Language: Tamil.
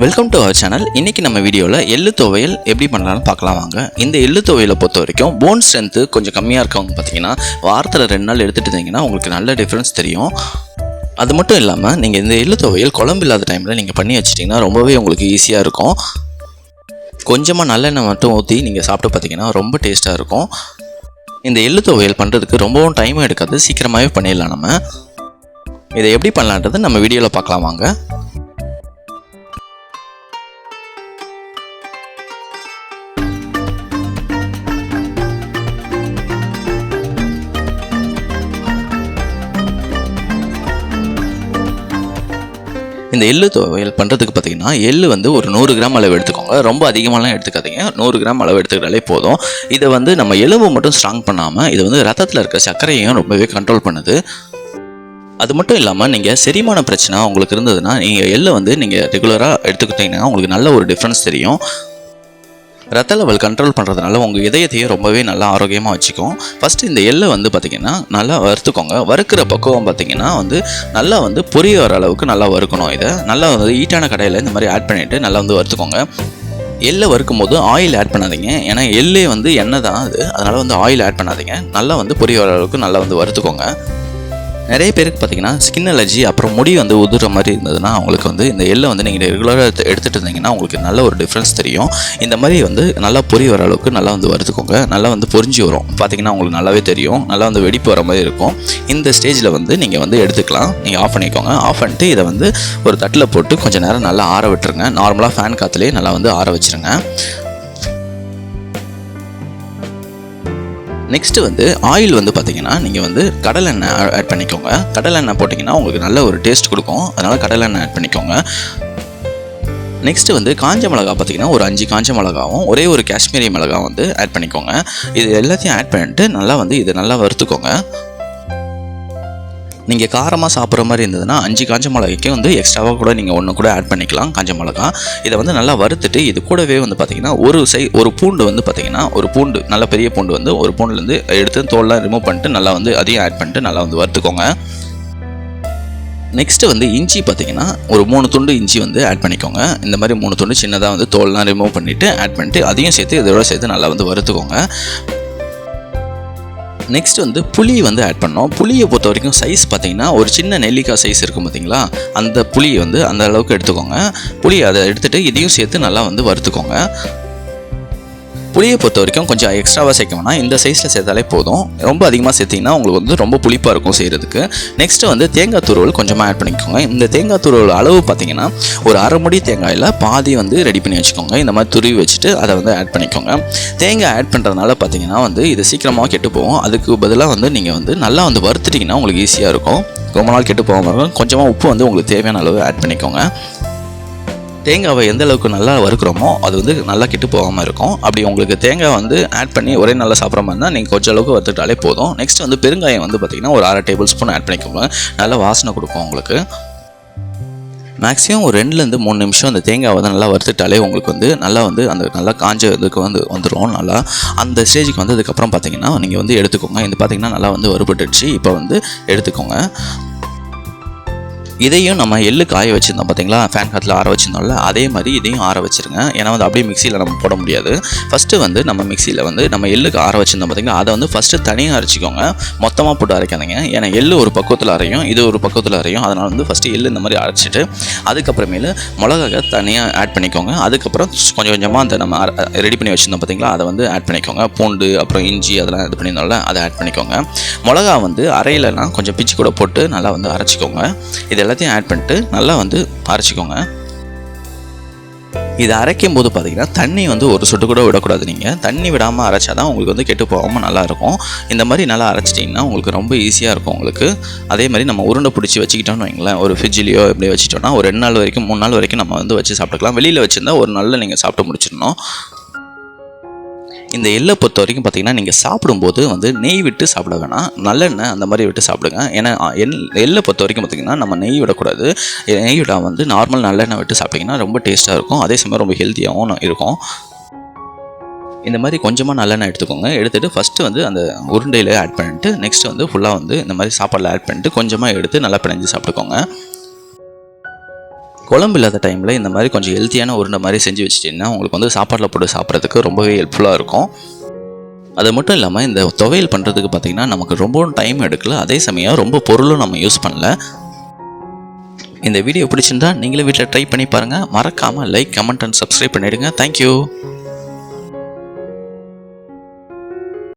வெல்கம் டு அவர் சேனல் இன்னைக்கு நம்ம வீடியோவில் எள்ளு துவையல் எப்படி பண்ணலாம்னு பார்க்கலாம் வாங்க. இந்த எள்ளு துவையலை பொறுத்த வரைக்கும் போன் ஸ்ட்ரென்த்து கொஞ்சம் கம்மியாக இருக்கவங்க பார்த்தீங்கன்னா வாரத்தில் ரெண்டு நாள் எடுத்துகிட்டு இருந்தீங்கன்னா உங்களுக்கு நல்ல டிஃப்ரென்ஸ் தெரியும். அது மட்டும் இல்லாமல் நீங்கள் இந்த எள்ளு துவையல் குழம்பு இல்லாத டைமில் நீங்கள் பண்ணி வச்சிட்டிங்கன்னா ரொம்பவே உங்களுக்கு ஈஸியாக இருக்கும். கொஞ்சமாக நல்லெண்ணெய் மட்டும் ஊற்றி நீங்கள் சாப்பிட்டு பார்த்தீங்கன்னா ரொம்ப டேஸ்ட்டாக இருக்கும். இந்த எள்ளு துவையல் பண்ணுறதுக்கு ரொம்பவும் டைமும் எடுக்காது. சீக்கிரமாகவே பண்ணிடலாம் நம்ம. இதை எப்படி பண்ணலான்றது நம்ம வீடியோவில் பார்க்கலாம் வாங்க. இந்த எள்ளு துவையல் பண்ணுறதுக்கு பார்த்தீங்கன்னா எள்ளு வந்து ஒரு நூறு கிராம் அளவு எடுத்துக்கோங்க. ரொம்ப அதிகமாகலாம் எடுத்துக்காதீங்க. நூறு கிராம் அளவு எடுத்துக்கிட்டாலே போதும். இதை வந்து நம்ம எலும்பு மட்டும் ஸ்ட்ராங் பண்ணாமல் இது வந்து ரத்தத்தில் இருக்க சர்க்கரையும் ரொம்பவே கண்ட்ரோல் பண்ணுது. அது மட்டும் இல்லாமல் நீங்கள் செரிமான பிரச்சனை உங்களுக்கு இருந்ததுன்னா நீங்கள் எள்ளை வந்து நீங்கள் ரெகுலராக எடுத்துக்கிட்டீங்கன்னா உங்களுக்கு நல்ல ஒரு டிஃப்ரென்ஸ் தெரியும். ரத்த லெவல் கண்ட்ரோல் பண்ணுறதுனால உங்கள் இதயத்தையும் ரொம்பவே நல்லா ஆரோக்கியமாக வச்சுக்கும். ஃபஸ்ட்டு இந்த எள்ளை வந்து பார்த்திங்கன்னா நல்லா வறுத்துக்கோங்க. வறுக்கிற பக்குவம் பார்த்திங்கன்னா வந்து நல்லா வந்து பொரிய வர அளவுக்கு நல்லா வறுக்கணும் இதை. நல்லா வந்து ஈட்டான கடையில் இந்த மாதிரி ஆட் பண்ணிவிட்டு நல்லா வந்து வறுத்துக்கோங்க. எள்ளை வறுக்கும் போது ஆயில் ஆட் பண்ணாதீங்க. ஏன்னா எள்ளே வந்து எண்ணெய் தான் அது. அதனால் வந்து ஆயில் ஆட் பண்ணாதீங்க. நல்லா வந்து பொரிய வர அளவுக்கு நல்லா வந்து வறுத்துக்கோங்க. நிறைய பேருக்கு பார்த்தீங்கன்னா ஸ்கின் அலர்ஜி அப்புறம் முடி வந்து உதுற மாதிரி இருந்ததுன்னா அவங்களுக்கு வந்து இந்த எள்ளை வந்து நீங்கள் ரெகுலராக எடுத்து எடுத்துகிட்டு இருந்தீங்கன்னா உங்களுக்கு நல்ல ஒரு டிஃப்ரென்ஸ் தெரியும். இந்த மாதிரி வந்து நல்லா பொறி வர அளவுக்கு நல்லா வந்து வறுத்துக்கோங்க. நல்லா வந்து பொரிஞ்சு வரும். பார்த்தீங்கன்னா உங்களுக்கு நல்லாவே தெரியும். நல்லா வந்து வெடிப்பு வர மாதிரி இருக்கும். இந்த ஸ்டேஜில் வந்து நீங்கள் வந்து எடுத்துக்கலாம். நீங்கள் ஆஃப் பண்ணிக்கோங்க. ஆஃப் பண்ணிட்டு இதை வந்து ஒரு தட்டில் போட்டு கொஞ்சம் நேரம் நல்லா ஆற விட்டுருங்க. நார்மலாக ஃபேன் காற்றுலேயே நல்லா வந்து ஆற வச்சுருங்க. நெக்ஸ்ட்டு வந்து ஆயில் வந்து பார்த்தீங்கன்னா நீங்கள் வந்து கடலெண்ணெய் ஆட் பண்ணிக்கோங்க. கடலெண்ணெய் போட்டிங்கன்னா உங்களுக்கு நல்ல ஒரு டேஸ்ட் கொடுக்கும். அதனால் கடலெண்ணெய் ஆட் பண்ணிக்கோங்க. நெக்ஸ்ட்டு வந்து காஞ்ச மிளகா பார்த்தீங்கன்னா ஒரு அஞ்சு காஞ்ச மிளகாவும் ஒரே ஒரு காஷ்மீரி மிளகா வந்து ஆட் பண்ணிக்கோங்க. இது எல்லாத்தையும் ஆட் பண்ணிட்டு நல்லா வந்து இதை நல்லா வறுத்துக்கோங்க. நீங்கள் காரமாக சாப்பிட்ற மாதிரி இருந்ததுன்னா அஞ்சு காஞ்ச மிளகாய்க்கு வந்து எக்ஸ்ட்ராவாக கூட நீங்கள் ஒன்று கூட ஆட் பண்ணிக்கலாம் காஞ்ச மிளகா. இதை வந்து நல்லா வறுத்துட்டு இது கூடவே வந்து பார்த்திங்கன்னா ஒரு சை ஒரு பூண்டு வந்து பார்த்திங்கன்னா ஒரு பூண்டு நல்ல பெரிய பூண்டு வந்து ஒரு பூண்டுலேருந்து எடுத்து தோல்லாம் ரிமூவ் பண்ணிட்டு நல்லா வந்து அதையும் ஆட் பண்ணிட்டு நல்லா வந்து வறுத்துக்கோங்க. நெக்ஸ்ட்டு வந்து இஞ்சி பார்த்தீங்கன்னா ஒரு மூணு துண்டு இஞ்சி வந்து ஆட் பண்ணிக்கோங்க. இந்த மாதிரி மூணு துண்டு சின்னதாக வந்து தோல்லாம் ரிமூவ் பண்ணிவிட்டு ஆட் பண்ணிட்டு அதையும் சேர்த்து இதோட சேர்த்து நல்லா வந்து வறுத்துக்கோங்க. நெக்ஸ்ட் வந்து புளி வந்து ஆட் பண்ணோம். புளியை பொறுத்த வரைக்கும் சைஸ் பார்த்தீங்கன்னா ஒரு சின்ன நெல்லிக்காய் சைஸ் இருக்கும் பார்த்தீங்களா? அந்த புளியை வந்து அந்த அளவுக்கு எடுத்துக்கோங்க. புளி அதை எடுத்துகிட்டு இதையும் சேர்த்து நல்லா வந்து வறுத்துக்கோங்க. புளியை பொறுத்த வரைக்கும் கொஞ்சம் எக்ஸ்ட்ராவாக சேர்க்கணும்னா இந்த சைஸில் சேர்த்தாலே போதும். ரொம்ப அதிகமாக சேர்த்திங்கன்னா உங்களுக்கு வந்து ரொம்ப புளிப்பாக இருக்கும் செய்கிறதுக்கு நெக்ஸ்ட்டு வந்து தேங்காய் துருவல் கொஞ்சமாக ஆட் பண்ணிக்கோங்க. இந்த தேங்காய் துருவல் அளவு பார்த்தீங்கன்னா ஒரு அரை முடி தேங்காயில் பாதி வந்து ரெடி பண்ணி வச்சுக்கோங்க. இந்த மாதிரி துருவி வச்சுட்டு அதை வந்து ஆட் பண்ணிக்கோங்க. தேங்காய் ஆட் பண்ணுறதுனால பார்த்தீங்கன்னா வந்து இது சீக்கிரமாக கெட்டு போகும். அதுக்கு பதிலாக வந்து நீங்கள் வந்து நல்லா வந்து வறுத்துட்டிங்கன்னா உங்களுக்கு ஈஸியாக இருக்கும். ரொம்ப நாள் கெட்டு போகாமல் இருக்கும் கொஞ்சமாக உப்பு வந்து உங்களுக்கு தேவையான அளவு ஆட் பண்ணிக்கோங்க. தேங்காவை எந்த அளவுக்கு நல்லா வறுக்கிறோமோ அது வந்து நல்லா கெட்டு போகாமல் இருக்கும். அப்படி உங்களுக்கு தேங்காய் வந்து ஆட் பண்ணி ஒரே நல்லா சாப்பிட்ற மாதிரி இருந்தால் நீங்கள் கொஞ்சம் அளவுக்கு வறுத்துட்டாலே போதும். நெக்ஸ்ட் வந்து பெருங்காயம் வந்து பார்த்திங்கன்னா ஒரு அரை டேபிள் ஸ்பூன் ஆட் பண்ணிக்கோங்க. நல்லா வாசனை கொடுக்கும் உங்களுக்கு. மேக்ஸிமம் ஒரு ரெண்டுலேருந்து மூணு நிமிஷம் அந்த தேங்காய் வந்து நல்லா வறுத்துட்டாலே உங்களுக்கு வந்து நல்லா வந்து அந்த நல்லா காஞ்ச இதுக்கு வந்து வந்துடும் நல்லா. அந்த ஸ்டேஜுக்கு வந்ததுக்கப்புறம் பார்த்தீங்கன்னா நீங்கள் வந்து எடுத்துக்கோங்க. இது பார்த்தீங்கன்னா நல்லா வந்து வறுபட்டுடுச்சு. இப்போ வந்து எடுத்துக்கோங்க. இதையும் நம்ம எள்ளு காய வச்சுருந்தோம் பார்த்தீங்களா ஃபேன் காத்தில் ஆற வச்சுருந்தோம்ல அதே மாதிரி இதையும் ஆற வச்சுருங்க. ஏன்னா வந்து அப்படியே மிக்சியில் நம்ம போட முடியாது. ஃபஸ்ட்டு வந்து நம்ம மிக்சியில் வந்து நம்ம எள்ளுக்கு ஆற வச்சுருந்தோம் பார்த்தீங்களா அதை வந்து ஃபஸ்ட்டு தனியாக அரைச்சிக்கோங்க. மொத்தமாக போட்டு அரைக்காதீங்க. ஏன்னா எள்ளு ஒரு பக்கத்தில் அரையும் இது ஒரு பக்கத்தில் அரையும். அதனால் வந்து ஃபஸ்ட்டு எள்ளு இந்த மாதிரி அரைச்சிட்டு அதுக்கப்புறமேலு மிளகாக தனியாக ஆட் பண்ணிக்கோங்க. அதுக்கப்புறம் கொஞ்சம் கொஞ்சமாக அந்த நம்ம ரெடி பண்ணி வச்சுருந்தோம் பார்த்தீங்களா அதை வந்து ஆட் பண்ணிக்கோங்க. பூண்டு அப்புறம் இஞ்சி அதெல்லாம் இது பண்ணியிருந்தோம்ல அதை ஆட் பண்ணிக்கோங்க. மிளகா வந்து அரையிலலாம் கொஞ்சம் பிச்சு கூட போட்டு நல்லா வந்து அரைச்சிக்கோங்க. இது எல்லாத்தையும் ஆட் பண்ணிட்டு நல்லா வந்து அரைச்சிக்கோங்க. இது அரைக்கும் போது பார்த்தீங்கன்னா தண்ணி வந்து ஒரு சொட்டு கூட விடக்கூடாது நீங்கள் தண்ணி விடாமல் அரைச்சா தான் உங்களுக்கு வந்து கெட்டு போகாமல் நல்லாயிருக்கும் இந்த மாதிரி நல்லா அரைச்சிட்டிங்கன்னா உங்களுக்கு ரொம்ப ஈஸியாக இருக்கும் உங்களுக்கு. அதே மாதிரி நம்ம உருண்டை பிடிச்சி வச்சுக்கிட்டோம்னு வைங்களேன். ஒரு ஃப்ரிட்ஜ்லேயோ இப்படி வச்சுட்டோம்னா ஒரு ரெண்டு நாள் வரைக்கும் மூணு நாள் வரைக்கும் நம்ம வந்து வச்சு சாப்பிட்டுக்கலாம். வெளியில் வச்சுருந்தா ஒரு நாளில் நீங்கள் சாப்பிட்டு முடிச்சிடணும். இந்த எள்ளை பொறுத்த வரைக்கும் பார்த்தீங்கன்னா நீங்கள் சாப்பிடும்போது வந்து நெய் விட்டு சாப்பிட வேணாம். நல்லெண்ணெய் அந்த மாதிரி விட்டு சாப்பிடுங்க. ஏன்னா எள் எள்ளை பொறுத்த வரைக்கும் பார்த்தீங்கன்னா நம்ம நெய் விடக்கூடாது. நெய் விட வந்து நார்மல் நல்லெண்ணெய் விட்டு சாப்பிட்டிங்கன்னா ரொம்ப டேஸ்ட்டாக இருக்கும். அதே சமயம் ரொம்ப ஹெல்த்தியாகவும் இருக்கும். இந்த மாதிரி கொஞ்சமாக நல்லெண்ணெய் எடுத்துக்கோங்க. எடுத்துகிட்டு ஃபஸ்ட்டு வந்து அந்த உருண்டையில் ஆட் பண்ணிட்டு நெக்ஸ்ட்டு வந்து ஃபுல்லாக வந்து இந்த மாதிரி சாப்பாடில் ஆட் பண்ணிட்டு கொஞ்சமாக எடுத்து நல்லா பிணைஞ்சு சாப்பிட்டுக்கோங்க. குழம்பு இல்லாத டைமில் இந்த மாதிரி கொஞ்சம் ஹெல்த்தியான உருண்டை மாதிரி செஞ்சு வச்சிட்டிங்கன்னா உங்களுக்கு வந்து சாப்பாட்டில் போட்டு சாப்பிட்றதுக்கு ரொம்பவே ஹெல்ப்ஃபுல்லாக இருக்கும். அது மட்டும் இல்லாமல் இந்த துவையல் பண்ணுறதுக்கு பார்த்திங்கன்னா நமக்கு ரொம்பவும் டைம் எடுக்கல. அதே சமயம் ரொம்ப பொருளும் நம்ம யூஸ் பண்ணல. இந்த வீடியோ பிடிச்சிருந்தா நீங்களும் வீட்டில் ட்ரை பண்ணி பாருங்கள் மறக்காமல் லைக் கமெண்ட் அண்ட் சப்ஸ்கிரைப் பண்ணிவிடுங்க தேங்க்யூ